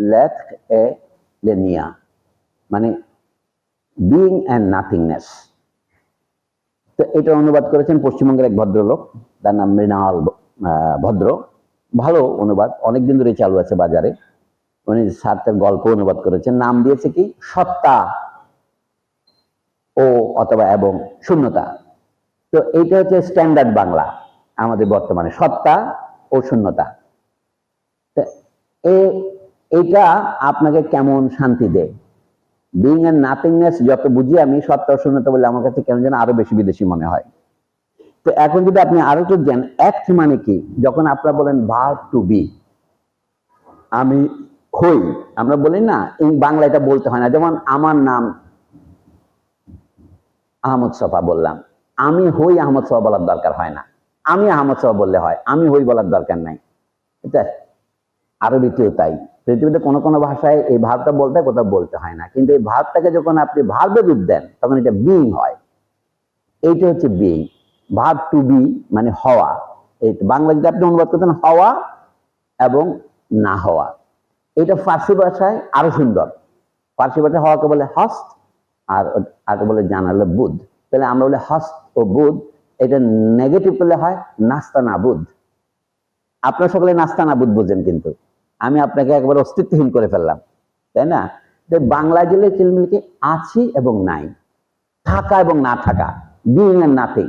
লেথ এ লেনিয়া মানে being and nothingness তো এটা অনুবাদ করেছেন পশ্চিমবঙ্গের এক ভদ্রলোক, তার নাম মৃণাল ভদ্র। ভালো অনুবাদ, অনেকদিন ধরে চালু আছে বাজারে। উনি সার্থের গল্প অনুবাদ করেছেন, নাম দিয়েছে কি? সত্তা। ও অথবা এবং শূন্যতা। তো এইটা হচ্ছে স্ট্যান্ডার্ড বাংলা আমাদের বর্তমানে, সত্তা ও শূন্যতা। এ- এইটা আপনাকে কেমন শান্তি দেয়? বিং এন্ড নাথিংনেস যত বুঝি আমি সত্তা ও শূন্যতা বলে আমার কাছে কেন যেন আরও বেশি বিদেশি মনে হয়। তো এখন যদি আপনি আরও একটু জান অ্যাক্ট মানে কি? যখন আপনারা বলেন ভার টু বি আমি হই, আমরা বলি না বাংলা এটা বলতে হয় না। যেমন আমার নাম আহমদ সফা বললাম। আমি হই আহমদ সফা বলার দরকার হয় না। আমি আহমদ সফা বললে হয়, আমি হই বলার দরকার নাই। এটা আরবিতেও তাই। পৃথিবীতে কোনো কোনো ভাষায় এই ভাবটা বলতে কোথাও বলতে হয় না। কিন্তু এই ভাবটাকে যখন আপনি ভার্বে রূপ দেন, তখন এটা বিং হয়। এইটা হচ্ছে বিং ভাব টু বি মানে হওয়া। এই বাংলা যদি আপনি অনুবাদ করতেন, হওয়া এবং না হওয়া। এটা ফার্সি ভাষায় আরও সুন্দর। ফার্সি ভাষায় হওয়াকে বলে হস্ত, আর আগে বলে জানালে বুধ। তাহলে আমরা বলে হস্ত ও বুধ। এটা নেগেটিভ করলে হয় নাস্তা না বুধ। আপনারা সকলে নাস্তা না বুধ বুঝেন কিন্তু। আমি আপনাকে একবার অস্তিত্বহীন করে ফেললাম, তাই না? বাংলা জেলে চিলমিলকে আছি এবং নাই, থাকা এবং না থাকা বিং এন্ড নাথিং